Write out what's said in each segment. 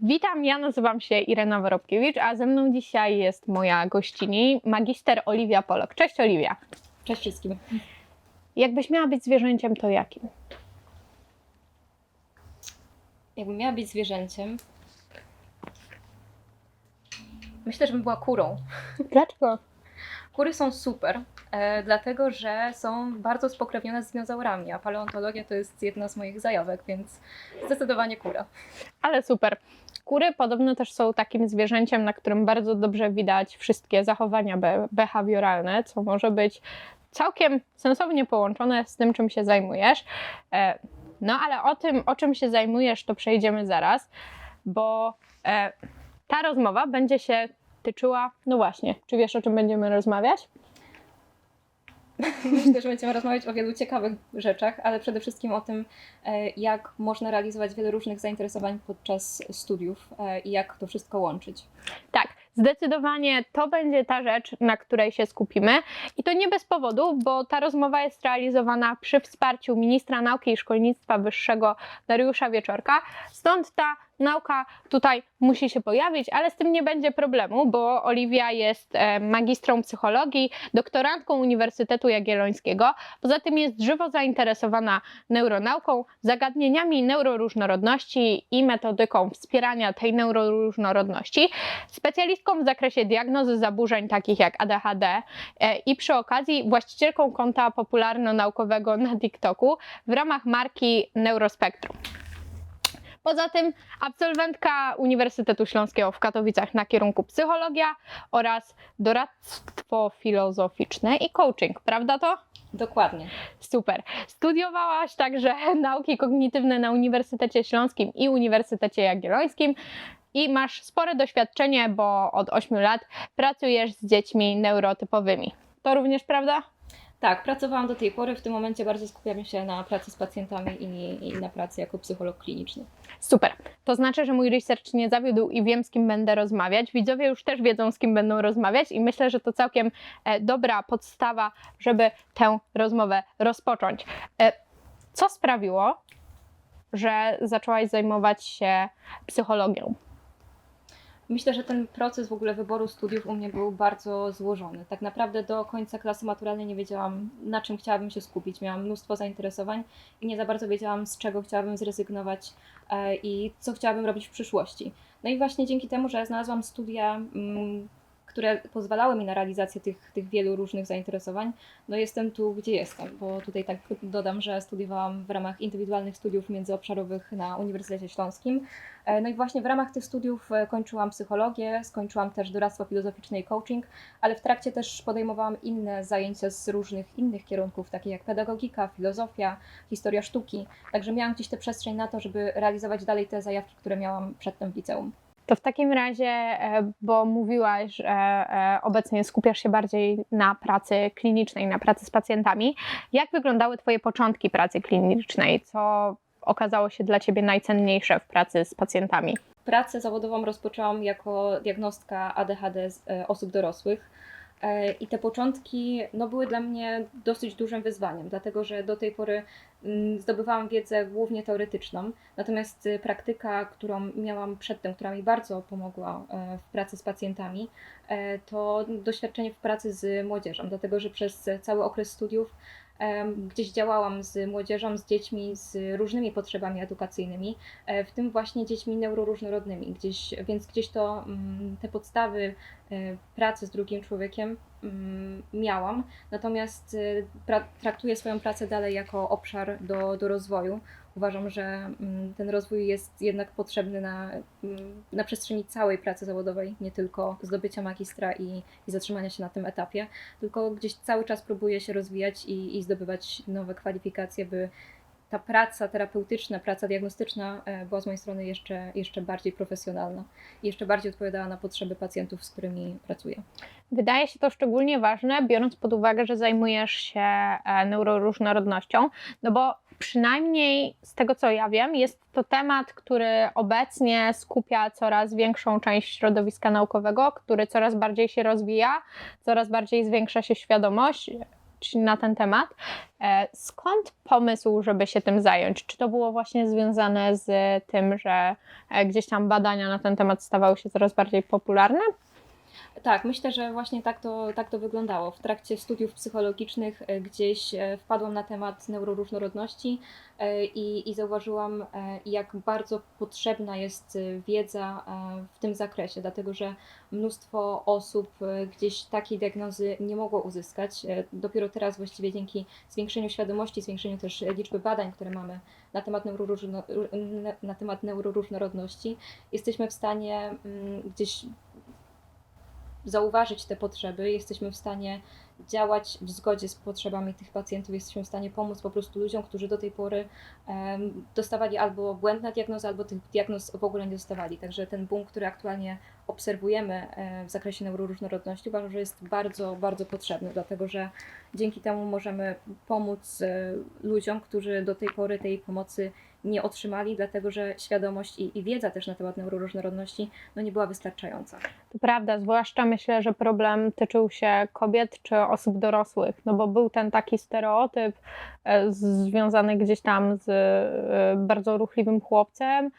Witam, ja nazywam się Irena Worobkiewicz, a ze mną dzisiaj jest moja gościni, magister Oliwia Polok. Cześć Oliwia. Cześć wszystkim. Jakbyś miała być zwierzęciem, to jakim? Jakbym miała być zwierzęciem, myślę, że bym była kurą. Dlaczego? Kury są super, e, dlatego że są bardzo spokrewnione z dinozaurami, a paleontologia to jest jedna z moich zajawek, więc zdecydowanie kura. Ale super. Kury podobno też są takim zwierzęciem, na którym bardzo dobrze widać wszystkie zachowania be- behawioralne, co może być całkiem sensownie połączone z tym, czym się zajmujesz. E, No ale o tym, o czym się zajmujesz, to przejdziemy zaraz, bo e, ta rozmowa będzie się tyczyła, no właśnie, czy wiesz, o czym będziemy rozmawiać? Myślę, że będziemy rozmawiać o wielu ciekawych rzeczach, ale przede wszystkim o tym, e, jak można realizować wiele różnych zainteresowań podczas studiów e, i jak to wszystko łączyć. Tak, zdecydowanie to będzie ta rzecz, na której się skupimy. I to nie bez powodu, bo ta rozmowa jest realizowana przy wsparciu ministra nauki i szkolnictwa wyższego Dariusza Wieczorka. Stąd ta nauka tutaj musi się pojawić, ale z tym nie będzie problemu, bo Oliwia jest e, magistrą psychologii, doktorantką Uniwersytetu Jagiellońskiego. Poza tym jest żywo zainteresowana neuronauką, zagadnieniami neuroróżnorodności i metodyką wspierania tej neuroróżnorodności specjalistką w zakresie diagnozy zaburzeń takich jak ADHD e, i przy okazji właścicielką konta popularno-naukowego na TikToku w ramach marki Neurospektrum. Poza tym absolwentka Uniwersytetu Śląskiego w Katowicach na kierunku psychologia oraz doradztwo filozoficzne i coaching, prawda to? Dokładnie. Super. Studiowałaś także nauki kognitywne na Uniwersytecie Śląskim i Uniwersytecie Jagiellońskim i masz spore doświadczenie, bo od 8 lat pracujesz z dziećmi neurotypowymi. To również prawda? Tak, pracowałam do tej pory. W tym momencie bardzo skupiam się na pracy z pacjentami i, i na pracy jako psycholog kliniczny. Super. To znaczy, że mój research nie zawiódł i wiem, z kim będę rozmawiać. Widzowie już też wiedzą, z kim będą rozmawiać i myślę, że to całkiem e, dobra podstawa, żeby tę rozmowę rozpocząć. E, co sprawiło, że zaczęłaś zajmować się psychologią? Myślę, że ten proces w ogóle wyboru studiów u mnie był bardzo złożony. Tak naprawdę do końca klasy maturalnej nie wiedziałam, na czym chciałabym się skupić. Miałam mnóstwo zainteresowań i nie za bardzo wiedziałam, z czego chciałabym zrezygnować e, i co chciałabym robić w przyszłości. No i właśnie dzięki temu, że znalazłam studia, mm, które pozwalały mi na realizację tych, tych wielu różnych zainteresowań, no jestem tu, gdzie jestem, bo tutaj tak dodam, że studiowałam w ramach indywidualnych studiów międzyobszarowych na Uniwersytecie Śląskim. E, No i właśnie w ramach tych studiów e, kończyłam psychologię, skończyłam też doradztwo filozoficzne i coaching, ale w trakcie też podejmowałam inne zajęcia z różnych innych kierunków, takie jak pedagogika, filozofia, historia sztuki. Także miałam gdzieś tę przestrzeń na to, żeby realizować dalej te zajawki, które miałam przedtem w liceum. To w takim razie, e, bo mówiłaś, że e, obecnie skupiasz się bardziej na pracy klinicznej, na pracy z pacjentami. Jak wyglądały Twoje początki pracy klinicznej? Co okazało się dla Ciebie najcenniejsze w pracy z pacjentami? Pracę zawodową rozpoczęłam jako diagnostka ADHD e, osób dorosłych. E, I te początki no, były dla mnie dosyć dużym wyzwaniem, dlatego że do tej pory mm, zdobywałam wiedzę głównie teoretyczną, natomiast y, praktyka, którą miałam przedtem, która mi bardzo pomogła e, w pracy z pacjentami, e, to doświadczenie w pracy z młodzieżą, dlatego że przez cały okres studiów gdzieś działałam z młodzieżą, z dziećmi z różnymi potrzebami edukacyjnymi, e, w tym właśnie dziećmi neuroróżnorodnymi, gdzieś, więc gdzieś to mm, te podstawy e, pracy z drugim człowiekiem mm, miałam, natomiast e, traktuję swoją pracę dalej jako obszar do, do rozwoju. Uważam, że mm, ten rozwój jest jednak potrzebny na, mm, na przestrzeni całej pracy zawodowej, nie tylko zdobycia magistra i, i zatrzymania się na tym etapie, tylko gdzieś cały czas próbuję się rozwijać i, i zdobywać nowe kwalifikacje, by ta praca terapeutyczna, praca diagnostyczna e, była z mojej strony jeszcze, jeszcze bardziej profesjonalna i jeszcze bardziej odpowiadała na potrzeby pacjentów, z którymi pracuję. Wydaje się to szczególnie ważne, biorąc pod uwagę, że zajmujesz się e, neuroróżnorodnością, no bo przynajmniej z tego co ja wiem, jest to temat, który obecnie skupia coraz większą część środowiska naukowego, który coraz bardziej się rozwija, coraz bardziej zwiększa się świadomość. na ten temat. E, Skąd pomysł, żeby się tym zająć? Czy to było właśnie związane z tym, że e, gdzieś tam badania na ten temat stawały się coraz bardziej popularne? Tak, myślę, że właśnie tak to, tak to wyglądało. W trakcie studiów psychologicznych e, gdzieś e, wpadłam na temat neuroróżnorodności e, i, i zauważyłam, jak bardzo potrzebna jest wiedza w tym zakresie, dlatego że mnóstwo osób gdzieś takiej diagnozy nie mogło uzyskać. Dopiero teraz właściwie dzięki zwiększeniu świadomości, zwiększeniu też liczby badań, które mamy na temat, neuroróżno, na temat neuroróżnorodności, jesteśmy w stanie mm, gdzieś zauważyć te potrzeby, jesteśmy w stanie działać w zgodzie z potrzebami tych pacjentów, jesteśmy w stanie pomóc po prostu ludziom, którzy do tej pory em, dostawali albo błędne diagnozy, albo tych diagnoz w ogóle nie dostawali. Także ten boom, który aktualnie obserwujemy w zakresie neuroróżnorodności, uważam, że jest bardzo, bardzo potrzebny, dlatego że dzięki temu możemy pomóc e, ludziom, którzy do tej pory tej pomocy nie otrzymali, dlatego że świadomość i, i wiedza też na temat neuroróżnorodności no, nie była wystarczająca. To prawda, zwłaszcza myślę, że problem tyczył się kobiet czy osób dorosłych, no bo był ten taki stereotyp e, związany gdzieś tam z e, bardzo ruchliwym chłopcem,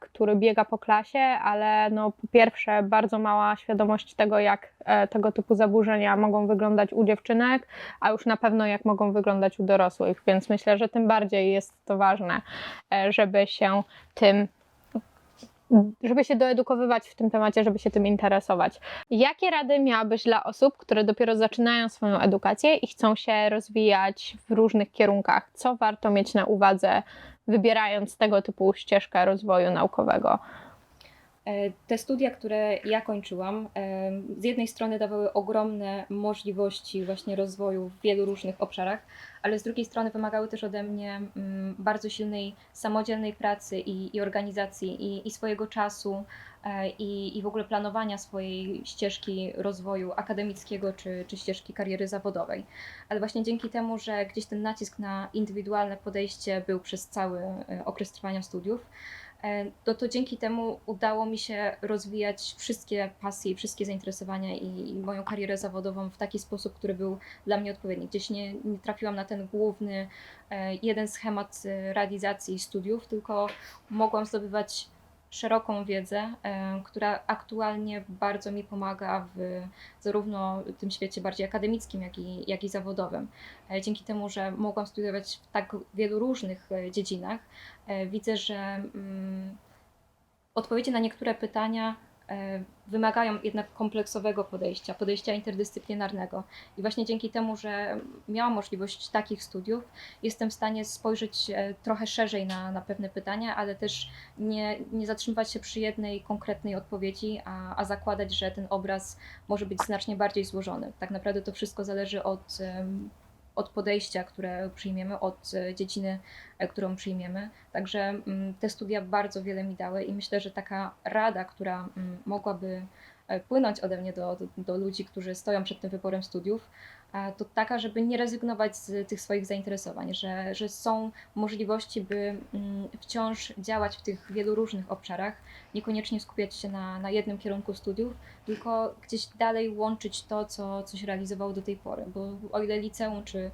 który biega po klasie, ale no po pierwsze bardzo mała świadomość tego, jak e, tego typu zaburzenia mogą wyglądać u dziewczynek, a już na pewno jak mogą wyglądać u dorosłych, więc myślę, że tym bardziej jest to ważne, e, żeby się tym żeby się doedukowywać w tym temacie, żeby się tym interesować. Jakie rady miałabyś dla osób, które dopiero zaczynają swoją edukację i chcą się rozwijać w różnych kierunkach? Co warto mieć na uwadze, wybierając tego typu ścieżkę rozwoju naukowego? E, Te studia, które ja kończyłam, e, z jednej strony dawały ogromne możliwości właśnie rozwoju w wielu różnych obszarach, ale z drugiej strony wymagały też ode mnie mm, bardzo silnej samodzielnej pracy i, i organizacji i, i swojego czasu i, i w ogóle planowania swojej ścieżki rozwoju akademickiego czy, czy ścieżki kariery zawodowej. Ale właśnie dzięki temu, że gdzieś ten nacisk na indywidualne podejście był przez cały e, okres trwania studiów, E, no to dzięki temu udało mi się rozwijać wszystkie pasje i wszystkie zainteresowania i, i moją karierę zawodową w taki sposób, który był dla mnie odpowiedni. Gdzieś nie, nie trafiłam na ten główny, e, jeden schemat e, realizacji studiów, tylko mogłam zdobywać szeroką wiedzę, e, która aktualnie bardzo mi pomaga w zarówno tym świecie bardziej akademickim, jak i, jak i zawodowym. E, Dzięki temu, że mogłam studiować w tak wielu różnych e, dziedzinach, widzę, że mm, odpowiedzi na niektóre pytania wymagają jednak kompleksowego podejścia, podejścia interdyscyplinarnego. I właśnie dzięki temu, że miałam możliwość takich studiów, jestem w stanie spojrzeć e, trochę szerzej na, na pewne pytania, ale też nie, nie zatrzymywać się przy jednej konkretnej odpowiedzi, a, a zakładać, że ten obraz może być znacznie bardziej złożony. Tak naprawdę to wszystko zależy od, em, od podejścia, które przyjmiemy, od e, dziedziny, e, którą przyjmiemy. Także mm, te studia bardzo wiele mi dały i myślę, że taka rada, która mm, mogłaby e, płynąć ode mnie do, do, do ludzi, którzy stoją przed tym wyborem studiów, to taka, żeby nie rezygnować z tych swoich zainteresowań, że, że są możliwości, by mm, wciąż działać w tych wielu różnych obszarach, niekoniecznie skupiać się na, na jednym kierunku studiów, tylko gdzieś dalej łączyć to, co, co się realizowało do tej pory. Bo o ile liceum czy,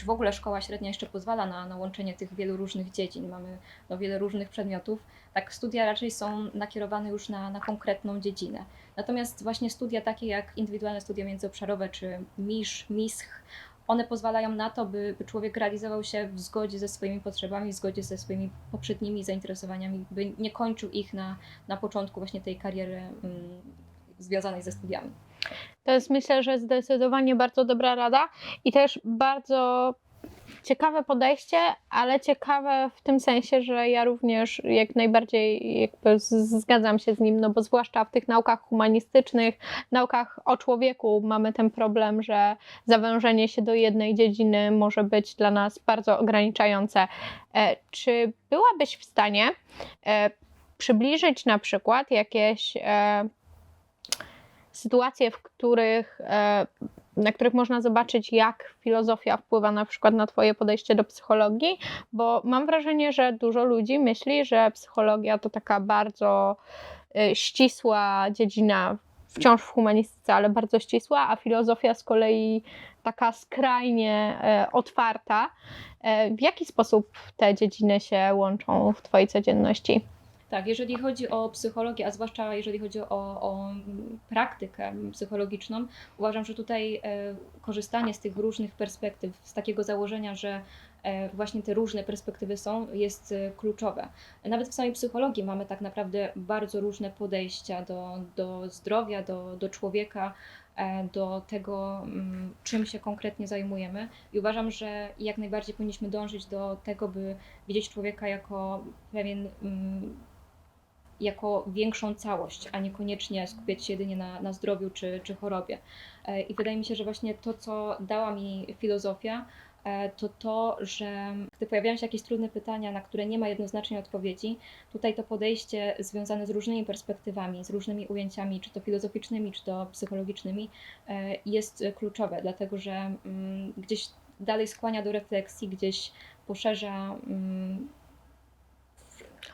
czy w ogóle szkoła średnia jeszcze pozwala na, na łączenie tych wielu różnych dziedzin, mamy no, wiele różnych przedmiotów, tak studia raczej są nakierowane już na, na konkretną dziedzinę. Natomiast właśnie studia takie jak indywidualne studia międzyobszarowe czy MISZ, MISCH, one pozwalają na to, by, by człowiek realizował się w zgodzie ze swoimi potrzebami, w zgodzie ze swoimi poprzednimi zainteresowaniami, by nie kończył ich na, na początku właśnie tej kariery mm, związanej ze studiami. To jest myślę, że zdecydowanie bardzo dobra rada i też bardzo ciekawe podejście, ale ciekawe w tym sensie, że ja również jak najbardziej jakby zgadzam się z nim, no bo zwłaszcza w tych naukach humanistycznych, naukach o człowieku mamy ten problem, że zawężenie się do jednej dziedziny może być dla nas bardzo ograniczające. E, Czy byłabyś w stanie e, przybliżyć na przykład jakieś e, sytuacje, w których, e, na których można zobaczyć, jak filozofia wpływa na przykład na Twoje podejście do psychologii, bo mam wrażenie, że dużo ludzi myśli, że psychologia to taka bardzo e, ścisła dziedzina wciąż w humanistyce, ale bardzo ścisła, a filozofia z kolei taka skrajnie e, otwarta. W jaki sposób te dziedziny się łączą w Twojej codzienności? Tak, jeżeli chodzi o psychologię, a zwłaszcza jeżeli chodzi o, o praktykę psychologiczną, uważam, że tutaj e, korzystanie z tych różnych perspektyw, z takiego założenia, że e, właśnie te różne perspektywy są, jest e, kluczowe. Nawet w samej psychologii mamy tak naprawdę bardzo różne podejścia do, do zdrowia, do, do człowieka, e, do tego, mm, czym się konkretnie zajmujemy. I uważam, że jak najbardziej powinniśmy dążyć do tego, by widzieć człowieka jako pewien mm, jako większą całość, a niekoniecznie skupiać się jedynie na, na zdrowiu czy, czy chorobie. E, I wydaje mi się, że właśnie to, co dała mi filozofia, e, to to, że gdy pojawiają się jakieś trudne pytania, na które nie ma jednoznacznej odpowiedzi, tutaj to podejście związane z różnymi perspektywami, z różnymi ujęciami, czy to filozoficznymi, czy to psychologicznymi, e, jest kluczowe, dlatego że mm, gdzieś dalej skłania do refleksji, gdzieś poszerza mm,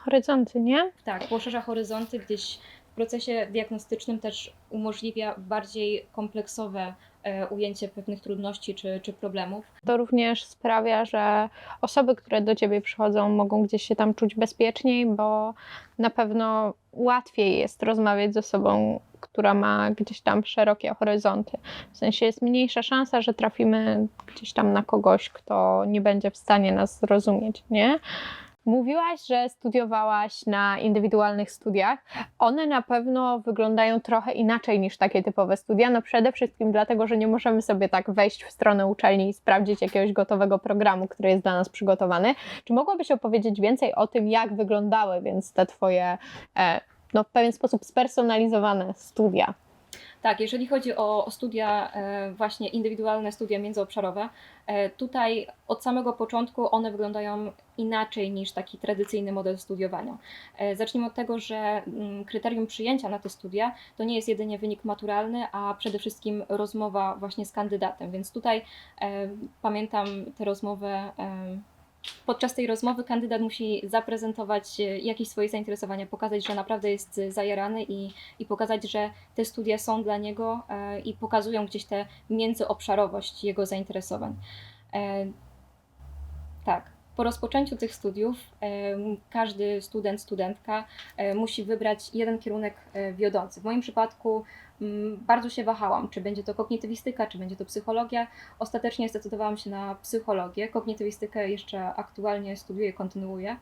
Horyzonty, nie? tak, poszerza horyzonty, gdzieś w procesie diagnostycznym też umożliwia bardziej kompleksowe e, ujęcie pewnych trudności czy, czy problemów. To również sprawia, że osoby, które do ciebie przychodzą, mogą gdzieś się tam czuć bezpieczniej, bo na pewno łatwiej jest rozmawiać z osobą, która ma gdzieś tam szerokie horyzonty. W sensie jest mniejsza szansa, że trafimy gdzieś tam na kogoś, kto nie będzie w stanie nas zrozumieć, nie? Mówiłaś, że studiowałaś na indywidualnych studiach. One na pewno wyglądają trochę inaczej niż takie typowe studia. No przede wszystkim dlatego, że nie możemy sobie tak wejść w stronę uczelni i sprawdzić jakiegoś gotowego programu, który jest dla nas przygotowany. Czy mogłabyś opowiedzieć więcej o tym, jak wyglądały więc te twoje, e, no w pewien sposób spersonalizowane studia? Tak, jeżeli chodzi o, studia, e, właśnie indywidualne studia międzyobszarowe, e, tutaj od samego początku one wyglądają inaczej niż taki tradycyjny model studiowania. E, Zacznijmy od tego, że mm, kryterium przyjęcia na te studia to nie jest jedynie wynik maturalny, a przede wszystkim rozmowa właśnie z kandydatem. Więc tutaj pamiętam tę rozmowę. Podczas tej rozmowy kandydat musi zaprezentować e, jakieś swoje zainteresowania, pokazać, że naprawdę jest zajarany i, i pokazać, że te studia są dla niego e, i pokazują gdzieś tę międzyobszarowość jego zainteresowań. E, tak. Po rozpoczęciu tych studiów każdy student, studentka musi wybrać jeden kierunek wiodący. W moim przypadku bardzo się wahałam, czy będzie to kognitywistyka, czy będzie to psychologia. Ostatecznie zdecydowałam się na psychologię. Kognitywistykę jeszcze aktualnie studiuję, kontynuuję.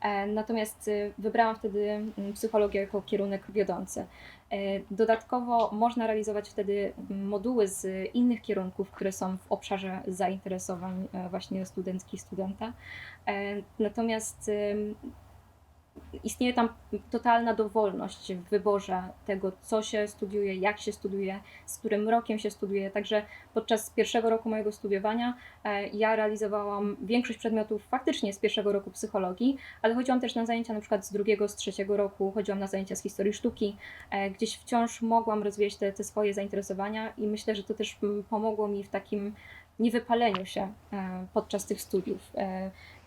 E, Natomiast e, wybrałam wtedy mm, psychologię jako kierunek wiodący. E, Dodatkowo można realizować wtedy mm, moduły z innych kierunków, które są w obszarze zainteresowań e, właśnie studenckich, studenta. Natomiast istnieje tam totalna dowolność w wyborze tego, co się studiuje, jak się studiuje, z którym rokiem się studiuje. Także podczas pierwszego roku mojego studiowania e, ja realizowałam większość przedmiotów faktycznie z pierwszego roku psychologii, ale chodziłam też na zajęcia na przykład z drugiego, z trzeciego roku, chodziłam na zajęcia z historii sztuki. E, Gdzieś wciąż mogłam rozwijać te, te swoje zainteresowania i myślę, że to też pomogło mi w takim niewypaleniu się e, podczas tych studiów.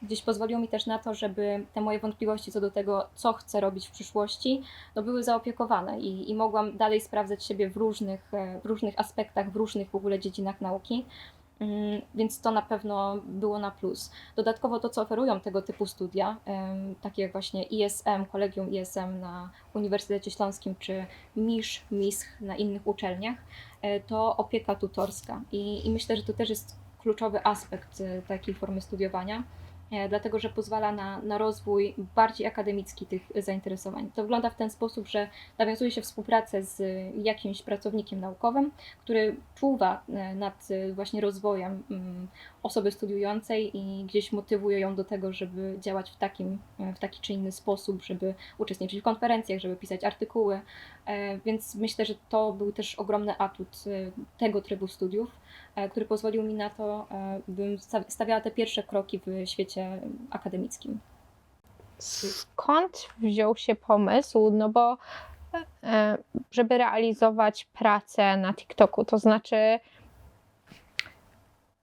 Gdzieś pozwoliło mi też na to, żeby te moje wątpliwości co do tego, co chcę robić w przyszłości, no były zaopiekowane i, i mogłam dalej sprawdzać siebie w różnych, e, w różnych aspektach, w różnych w ogóle dziedzinach nauki. Mm, Więc to na pewno było na plus. Dodatkowo to, co oferują tego typu studia, takie jak właśnie ISM, Kolegium ISM na Uniwersytecie Śląskim, czy MISZ, MISH na innych uczelniach, e, to opieka tutorska. I, I myślę, że to też jest kluczowy aspekt e, takiej formy studiowania, dlatego że pozwala na, na rozwój bardziej akademicki tych zainteresowań. To wygląda w ten sposób, że nawiązuje się współpracę z jakimś pracownikiem naukowym, który czuwa e, nad e, właśnie rozwojem mm, osoby studiującej i gdzieś motywuje ją do tego, żeby działać w, takim, e, w taki czy inny sposób, żeby uczestniczyć w konferencjach, żeby pisać artykuły. E, Więc myślę, że to był też ogromny atut e, tego trybu studiów, który pozwolił mi na to, bym sta- stawiała te pierwsze kroki w świecie akademickim. Skąd wziął się pomysł? No bo żeby realizować pracę na TikToku, to znaczy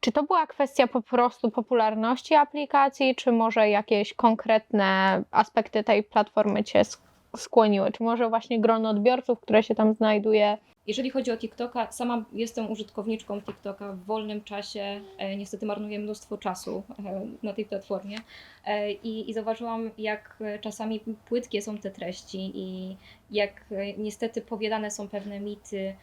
czy to była kwestia po prostu popularności aplikacji, czy może jakieś konkretne aspekty tej platformy Cię sk- skłoniły? Czy może właśnie grono odbiorców, które się tam znajduje? Jeżeli chodzi o TikToka, sama jestem użytkowniczką TikToka w wolnym czasie. E, niestety marnuję mnóstwo czasu e, na tej platformie e, i, i zauważyłam, jak czasami płytkie są te treści i jak niestety powielane są pewne mity,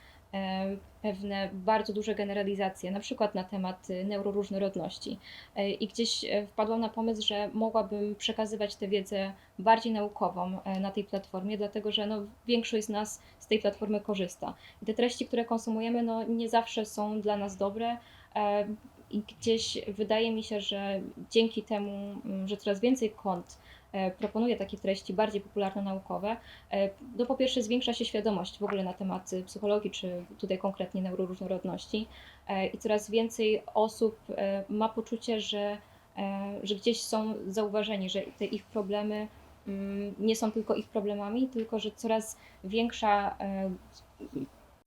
pewne bardzo duże generalizacje, na przykład na temat e, neuroróżnorodności. E, I gdzieś e, wpadłam na pomysł, że mogłabym przekazywać tę wiedzę bardziej naukową e, na tej platformie, dlatego że no, większość z nas z tej platformy korzysta. I te treści, które konsumujemy, no, nie zawsze są dla nas dobre. e, I gdzieś wydaje mi się, że dzięki temu, mm, że coraz więcej kont e, proponuje takie treści bardziej popularno-naukowe, e, no po pierwsze zwiększa się świadomość w ogóle na temat psychologii, czy tutaj konkretnie neuroróżnorodności e, i coraz więcej osób e, ma poczucie, że, e, że gdzieś są zauważeni, że te ich problemy mm, nie są tylko ich problemami, tylko że coraz większa e,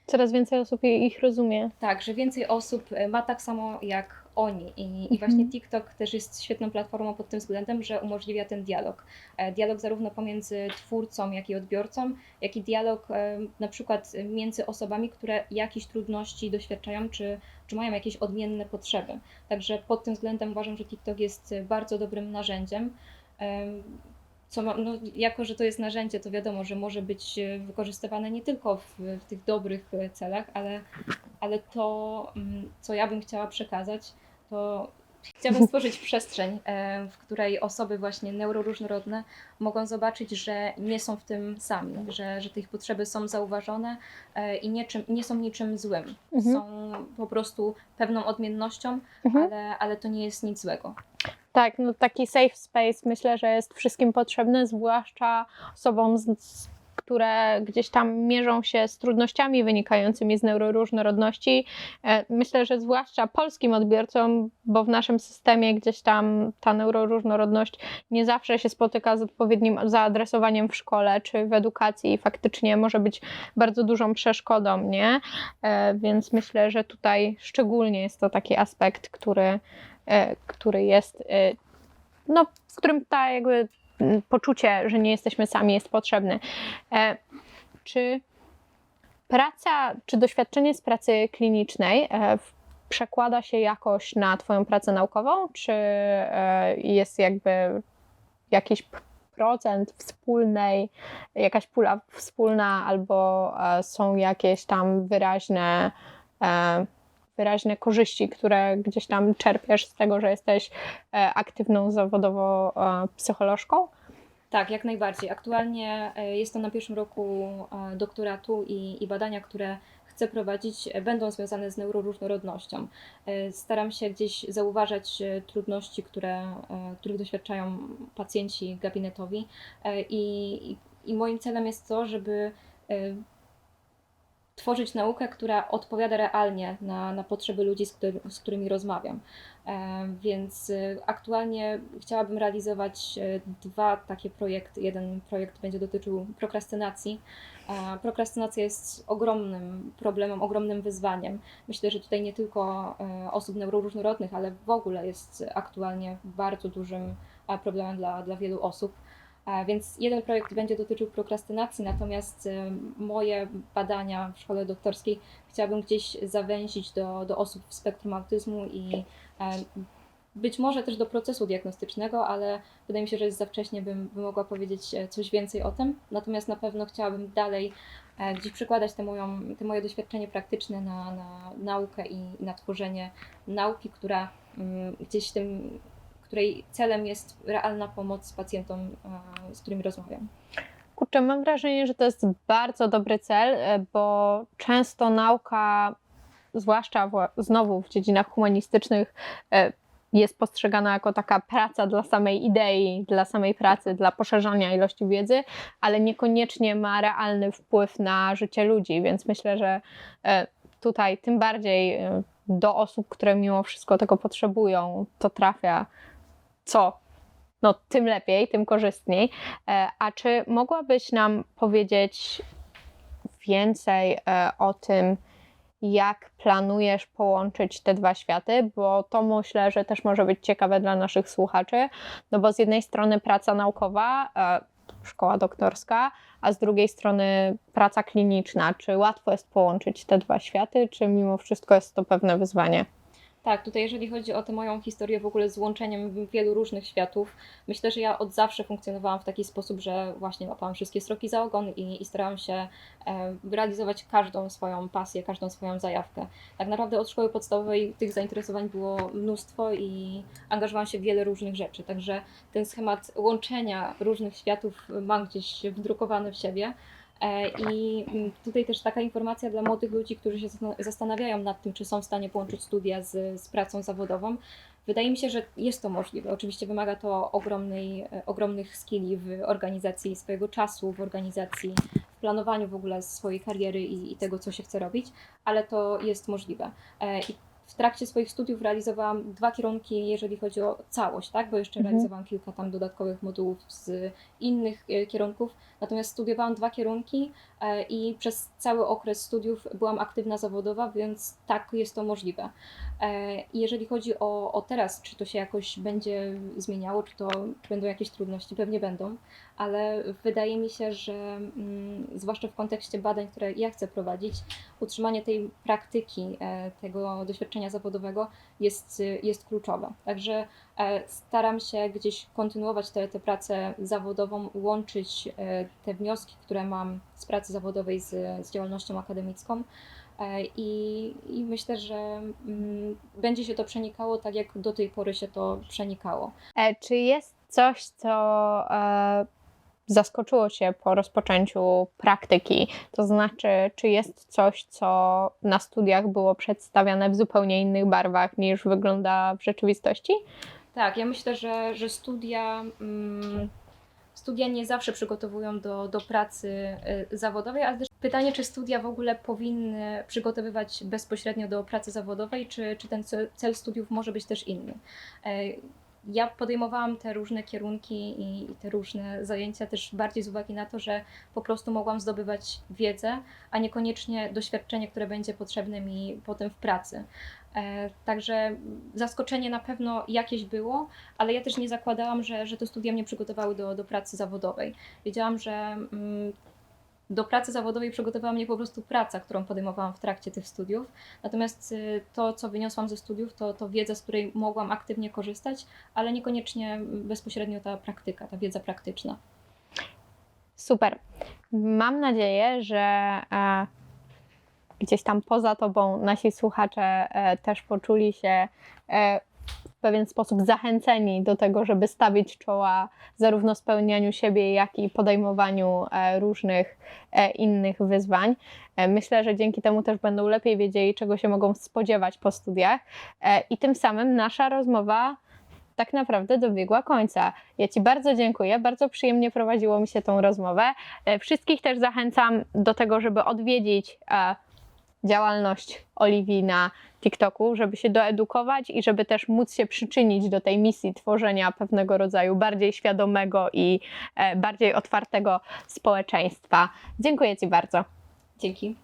Coraz więcej osób ich rozumie. tak, że więcej osób e, ma tak samo jak oni. I, i Mhm. właśnie TikTok też jest świetną platformą pod tym względem, że umożliwia ten dialog. E, Dialog zarówno pomiędzy twórcą, jak i odbiorcą, jak i dialog e, na przykład między osobami, które jakichś trudności doświadczają, czy, czy mają jakieś odmienne potrzeby. Także pod tym względem uważam, że TikTok jest e, bardzo dobrym narzędziem. Em, Co ma, no, jako, że to jest narzędzie, to wiadomo, że może być e, wykorzystywane nie tylko w, w tych dobrych e, celach, ale ale to, mm, co ja bym chciała przekazać, to chciałabym stworzyć przestrzeń, e, w której osoby właśnie neuroróżnorodne mogą zobaczyć, że nie są w tym sami, że, że te ich potrzeby są zauważone e, i niczym, nie są niczym złym. Mhm. Są po prostu pewną odmiennością, Mhm. ale, ale to nie jest nic złego. Tak, no taki safe space myślę, że jest wszystkim potrzebny, zwłaszcza osobom, z, z, które gdzieś tam mierzą się z trudnościami wynikającymi z neuroróżnorodności. E, Myślę, że zwłaszcza polskim odbiorcom, bo w naszym systemie gdzieś tam ta neuroróżnorodność nie zawsze się spotyka z odpowiednim zaadresowaniem w szkole czy w edukacji i faktycznie może być bardzo dużą przeszkodą, nie? E, Więc myślę, że tutaj szczególnie jest to taki aspekt, który e, który jest, no, w którym ta jakby poczucie, że nie jesteśmy sami jest potrzebne. E, Czy praca, czy doświadczenie z pracy klinicznej e, przekłada się jakoś na Twoją pracę naukową, czy e, jest jakby jakiś procent wspólnej, jakaś pula wspólna, albo są jakieś tam wyraźne wyraźne korzyści, które gdzieś tam czerpiesz z tego, że jesteś e, aktywną zawodowo e, psycholożką. Tak, jak najbardziej. Aktualnie e, jestem na pierwszym roku doktoratu i, i badania, które chcę prowadzić, będą związane z neuroróżnorodnością. Staram się gdzieś zauważać trudności, które, których doświadczają pacjenci gabinetowi i, i- moim celem jest to, żeby tworzyć naukę, która odpowiada realnie na, na potrzeby ludzi, z, który, z którymi rozmawiam. E, Więc e, aktualnie chciałabym realizować e, dwa takie projekty. Jeden projekt będzie dotyczył prokrastynacji. Prokrastynacja jest ogromnym problemem, ogromnym wyzwaniem. Myślę, że tutaj nie tylko osób neuroróżnorodnych, ale w ogóle jest aktualnie bardzo dużym problemem dla, dla wielu osób. Więc jeden projekt będzie dotyczył prokrastynacji, natomiast e, moje badania w szkole doktorskiej chciałabym gdzieś zawęzić do, do osób w spektrum autyzmu i e, być może też do procesu diagnostycznego, ale wydaje mi się, że jest za wcześnie, bym, bym mogła powiedzieć e, coś więcej o tym. Natomiast na pewno chciałabym dalej e, gdzieś przekładać te, moją, te moje doświadczenie praktyczne na, na naukę i na tworzenie nauki, która mm, gdzieś tym, której celem jest realna pomoc pacjentom, e, z którymi rozmawiam. Kurczę, mam wrażenie, że to jest bardzo dobry cel, e, bo często nauka, zwłaszcza znowu w dziedzinach humanistycznych, e, jest postrzegana jako taka praca dla samej idei, dla samej pracy, dla poszerzania ilości wiedzy, ale niekoniecznie ma realny wpływ na życie ludzi, więc myślę, że tutaj tym bardziej do osób, które mimo wszystko tego potrzebują, to trafia co no, tym lepiej, tym korzystniej. E, A czy mogłabyś nam powiedzieć więcej e, o tym, jak planujesz połączyć te dwa światy? Bo to myślę, że też może być ciekawe dla naszych słuchaczy, no bo z jednej strony praca naukowa, e, szkoła doktorska, a z drugiej strony praca kliniczna. Czy łatwo jest połączyć te dwa światy, czy mimo wszystko jest to pewne wyzwanie? Tak, tutaj jeżeli chodzi o tę moją historię w ogóle z łączeniem wielu różnych światów, myślę, że ja od zawsze funkcjonowałam w taki sposób, że właśnie łapałam wszystkie stroki za ogon i, i starałam się e, realizować każdą swoją pasję, każdą swoją zajawkę. Tak naprawdę od szkoły podstawowej tych zainteresowań było mnóstwo i angażowałam się w wiele różnych rzeczy, także ten schemat łączenia różnych światów mam gdzieś wdrukowany w siebie. E, I mm, tutaj też taka informacja dla młodych ludzi, którzy się zastan- zastanawiają nad tym, czy są w stanie połączyć studia z, z pracą zawodową. Wydaje mi się, że jest to możliwe. Oczywiście wymaga to ogromnej, e, ogromnych skilli w organizacji swojego czasu, w organizacji, w planowaniu w ogóle swojej kariery i, i tego, co się chce robić, ale to jest możliwe. E, I w trakcie swoich studiów realizowałam dwa kierunki, jeżeli chodzi o całość, tak? bo jeszcze Mhm. realizowałam kilka tam dodatkowych modułów z innych e, kierunków. Natomiast studiowałam dwa kierunki e, i przez cały okres studiów byłam aktywna zawodowa, więc tak jest to możliwe. E, jeżeli chodzi o, o teraz, czy to się jakoś będzie zmieniało, czy to będą jakieś trudności, pewnie będą, ale wydaje mi się, że mm, zwłaszcza w kontekście badań, które ja chcę prowadzić, utrzymanie tej praktyki, e, tego doświadczenia zawodowego jest, jest kluczowe. Także e, staram się gdzieś kontynuować tę tę pracę zawodową, łączyć te wnioski, które mam z pracy zawodowej z, z działalnością akademicką. E, I, I myślę, że mm, będzie się to przenikało tak, jak do tej pory się to przenikało. E, Czy jest coś, co e, zaskoczyło Cię po rozpoczęciu praktyki? To znaczy, czy jest coś, co na studiach było przedstawiane w zupełnie innych barwach niż wygląda w rzeczywistości? Tak, ja myślę, że, że studia, mm, studia nie zawsze przygotowują do, do pracy y, zawodowej, ale też pytanie, czy studia w ogóle powinny przygotowywać bezpośrednio do pracy zawodowej, czy, czy ten cel, studiów może być też inny. E, Ja podejmowałam te różne kierunki i, i te różne zajęcia też bardziej z uwagi na to, że po prostu mogłam zdobywać wiedzę, a niekoniecznie doświadczenie, które będzie potrzebne mi potem w pracy. E, Także zaskoczenie na pewno jakieś było, ale ja też nie zakładałam, że, że te studia mnie przygotowały do, do pracy zawodowej. Wiedziałam, że mm, do pracy zawodowej przygotowała mnie po prostu praca, którą podejmowałam w trakcie tych studiów. Natomiast y, to, co wyniosłam ze studiów, to, to wiedza, z której mogłam aktywnie korzystać, ale niekoniecznie bezpośrednio ta praktyka, ta wiedza praktyczna. Super. Mam nadzieję, że e, gdzieś tam poza Tobą nasi słuchacze e, też poczuli się e, pewien sposób zachęceni do tego, żeby stawić czoła zarówno spełnianiu siebie, jak i podejmowaniu e, różnych e, innych wyzwań. E, Myślę, że dzięki temu też będą lepiej wiedzieli, czego się mogą spodziewać po studiach i tym samym nasza rozmowa tak naprawdę dobiegła końca. Ja Ci bardzo dziękuję, bardzo przyjemnie prowadziło mi się tą rozmowę. Wszystkich też zachęcam do tego, żeby odwiedzić działalność Oliwii na TikToku, żeby się doedukować i żeby też móc się przyczynić do tej misji tworzenia pewnego rodzaju bardziej świadomego i e, bardziej otwartego społeczeństwa. Dziękuję Ci bardzo. Dzięki.